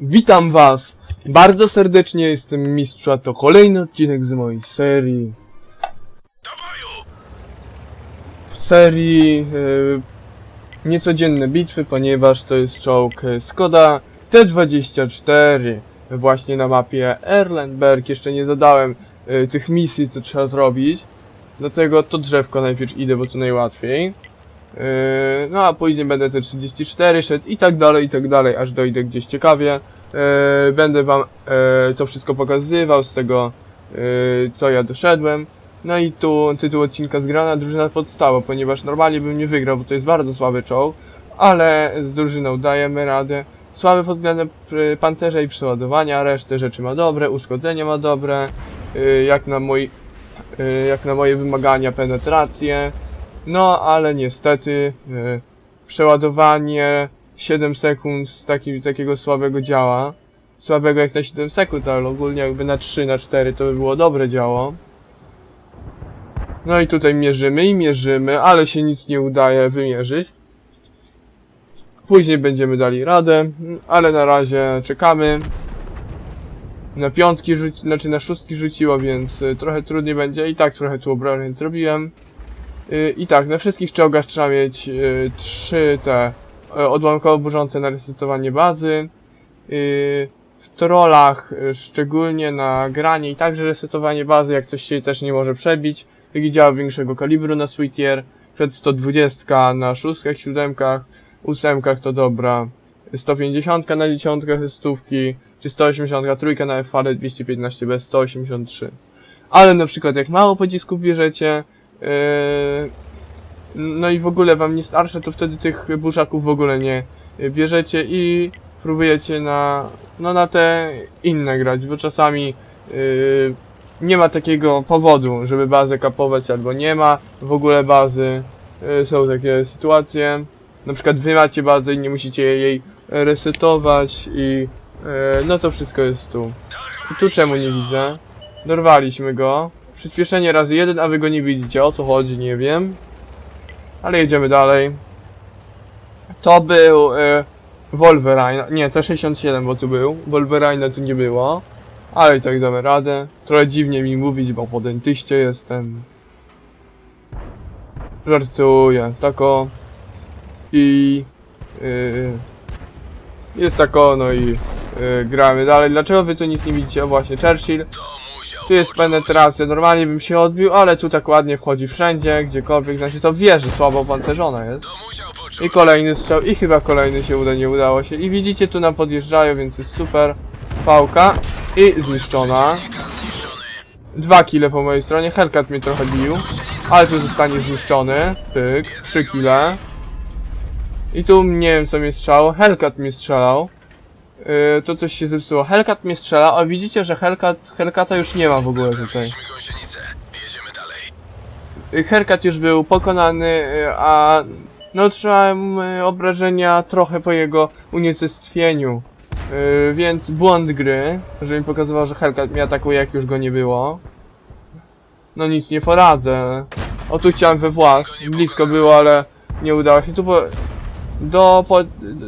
Witam was bardzo serdecznie, jestem Mistrz, a to kolejny odcinek z mojej serii. Serii e, niecodzienne bitwy, ponieważ to jest czołg e, Skoda T24 właśnie na mapie Erlenberg. Jeszcze nie zadałem e, tych misji, co trzeba zrobić. Dlatego to drzewko najpierw idę, bo to najłatwiej. Yy, no a później będę te 34 szedł i tak dalej, i tak dalej, aż dojdę gdzieś ciekawie. Yy, Będę wam yy, to wszystko pokazywał z tego, co ja doszedłem. No i tu tytuł odcinka zgrana drużyna podstała, ponieważ normalnie bym nie wygrał, bo to jest bardzo słaby czołg, ale z drużyną dajemy radę. Słaby pod względem pancerza i przeładowania, resztę rzeczy ma dobre, uszkodzenia ma dobre, jak na mój, jak na moje wymagania penetrację. No, ale niestety e, przeładowanie 7 sekund z takim, takiego słabego działa. Słabego jak na 7 sekund, ale ogólnie jakby na 3, na 4 to by było dobre działo. No i tutaj mierzymy i mierzymy, ale się nic nie udaje wymierzyć. Później będziemy dali radę, ale na razie czekamy. Na piątki rzuci, znaczy na szóstki rzuciło, więc e, trochę trudniej będzie. I tak trochę tu obrażeń zrobiłem. Y, I tak, na wszystkich czołgach trzeba mieć y, trzy te y, odłamkowo burzące na resetowanie bazy. W trollach, szczególnie na granie i także resetowanie bazy, jak coś się też nie może przebić. Jak działa większego kalibru na Sweetier. Przed 120 na szóstkach, siódemkach, ósemkach to dobra. 150 na dziesiątkach stówki, czy 180 trójka na FAL 215 bez 183. Ale na przykład jak mało pocisków bierzecie, no i w ogóle wam nie starsze, to wtedy tych burzaków w ogóle nie bierzecie i próbujecie na, no na te inne grać, bo czasami yy, nie ma takiego powodu, żeby bazę kapować, albo nie ma w ogóle bazy. Yy, są takie sytuacje. Na przykład wy macie bazę i nie musicie jej resetować i yy, no to wszystko jest tu. I tu czemu nie widzę? Dorwaliśmy go. Przyspieszenie razy jeden, a wy go nie widzicie. O co chodzi, nie wiem. Ale jedziemy dalej. To był y, Wolverine. Nie, to 67, bo tu był. Wolverine tu nie było. Ale i tak damy radę. Trochę dziwnie mi mówić, bo po dentyście jestem. Żartuję. Tako. I... y, jest tako, no i... y, gramy dalej. Dlaczego wy tu nic nie widzicie? O właśnie, Churchill. Tu jest penetracja, normalnie bym się odbił, ale tu tak ładnie wchodzi wszędzie, gdziekolwiek, znaczy to wie, że słabo opancerzona jest. I kolejny strzał, i chyba kolejny się uda, nie udało się. I widzicie, tu nam podjeżdżają, więc jest super. Pałka i zniszczona. Dwa kile po mojej stronie, Hellcat mnie trochę bił, ale tu zostanie zniszczony. Pyk, trzy kile. I tu nie wiem co mnie strzelał, Hellcat mnie strzelał. Yy, to coś się zepsuło. Hellcat mnie strzela, a widzicie, że Hellcat, Hellcata już nie ma w ogóle tutaj. Weźmy gąsienicę. Jedziemy dalej. Y, Hellcat już był pokonany, y, a no otrzymałem y, obrażenia trochę po jego unicestwieniu. Y, Więc błąd gry, że mi pokazywał, że Hellcat mnie atakuje jak już go nie było. No nic nie poradzę. O tu chciałem we włas, blisko było, ale nie udało się. Tu po, do, po,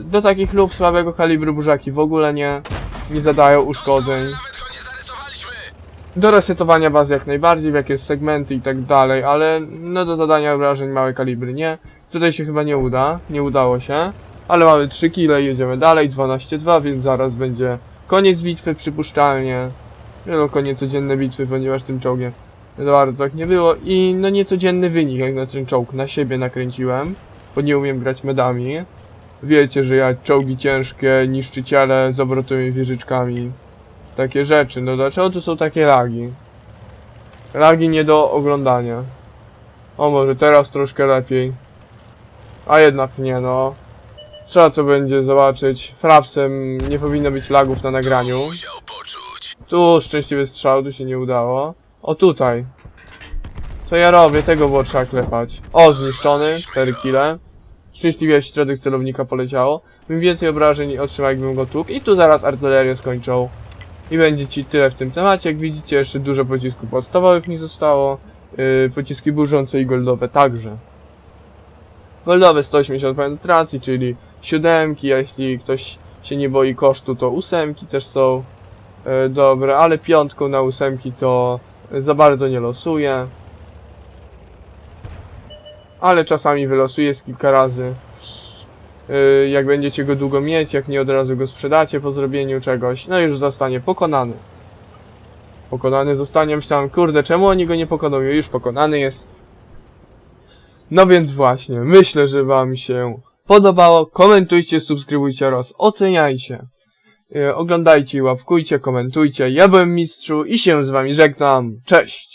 do takich lub słabego kalibru burzaki w ogóle nie, nie zadają uszkodzeń. Do resetowania bazy jak najbardziej, w jakieś segmenty i tak dalej, ale no do zadania obrażeń małe kalibry nie. Tutaj się chyba nie uda, nie udało się. Ale mamy 3 kile i jedziemy dalej, 12-2, więc zaraz będzie koniec bitwy przypuszczalnie. No koniec codzienne bitwy, ponieważ tym czołgiem bardzo tak nie było. I no niecodzienny wynik jak na ten czołg, na siebie nakręciłem, bo nie umiem grać medami. Wiecie, że ja czołgi ciężkie, niszczyciele z obrotowymi wieżyczkami takie rzeczy. No dlaczego tu są takie lagi? Lagi nie do oglądania. O, może teraz troszkę lepiej. A jednak nie, no. Trzeba co będzie zobaczyć. Frapsem nie powinno być lagów na nagraniu. Tu szczęśliwy strzał, tu się nie udało. O, tutaj. Co ja robię? Tego było trzeba klepać. O, zniszczony. 4 kile. Szczęśliwie środek celownika poleciało. Im więcej obrażeń otrzymał, jakbym go. I tu zaraz artylerię skończą. I będzie ci tyle w tym temacie. Jak widzicie, jeszcze dużo pocisków podstawowych mi zostało. Yy, pociski burzące i goldowe także. Goldowe 180 penetracji, czyli siódemki, a jeśli ktoś się nie boi kosztu, to ósemki też są e, dobre, ale piątką na ósemki to za bardzo nie losuję. Ale czasami wylosuję z kilka razy. E, jak będziecie go długo mieć, jak nie od razu go sprzedacie po zrobieniu czegoś, no już zostanie pokonany. Pokonany zostanie, myślałem, kurde, czemu oni go nie pokonują? Już pokonany jest. No więc właśnie, myślę, że wam się podobało. Komentujcie, subskrybujcie oraz oceniajcie. E, Oglądajcie, łapkujcie, komentujcie. Ja byłem mistrzu i się z wami żegnam. Cześć!